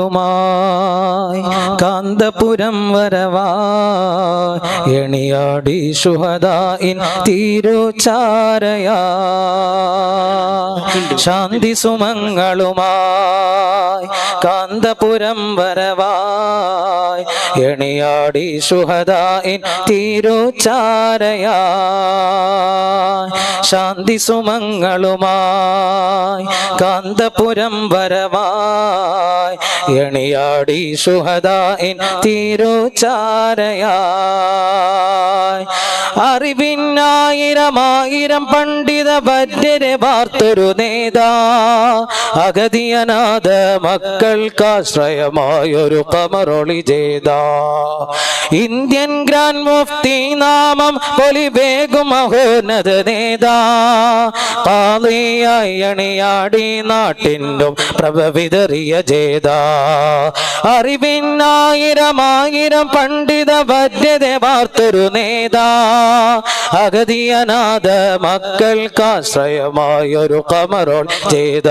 ുമായി കാന്തപുരം വരവായി എണിയാടി ശുഹദായിൻ തീരുചാരയാ. ശാന്തി സുമങ്ങളുമായി കാന്തപുരം വരവായി എണിയാടി ശുഹദായിൻ തീരുചാരയാ. ശാന്തി സുമങ്ങളുമായി കാന്തപുരം വരവായി എണിയാടി സുഹദായി തിരുചാരയായി. അറിവിനായിരമായിരം പണ്ഡിത ഭദ്രരെ വാർത്തൊരു നേതാ. അഗതിയനാഥ മക്കൾക്കാശ്രയമായൊരു കമറൊളി ചെയ്ത. ഇന്ത്യൻ ഗ്രാൻഡ് മുഫ്തി നാമം പൊലിവേഗും മഹോന്നത നേതാ. പാളിയായി അണിയാടി നാട്ടിനും പ്രഭ വിതറിയ ജേത. അറിവിനായിരമായിരം പണ്ഡിത ഭദ്രത വാർത്തൊരു നേതാ. അഗതിയനാഥ മക്കൾക്കാശ്രയമായൊരു കമറോൾ ചെയ്ത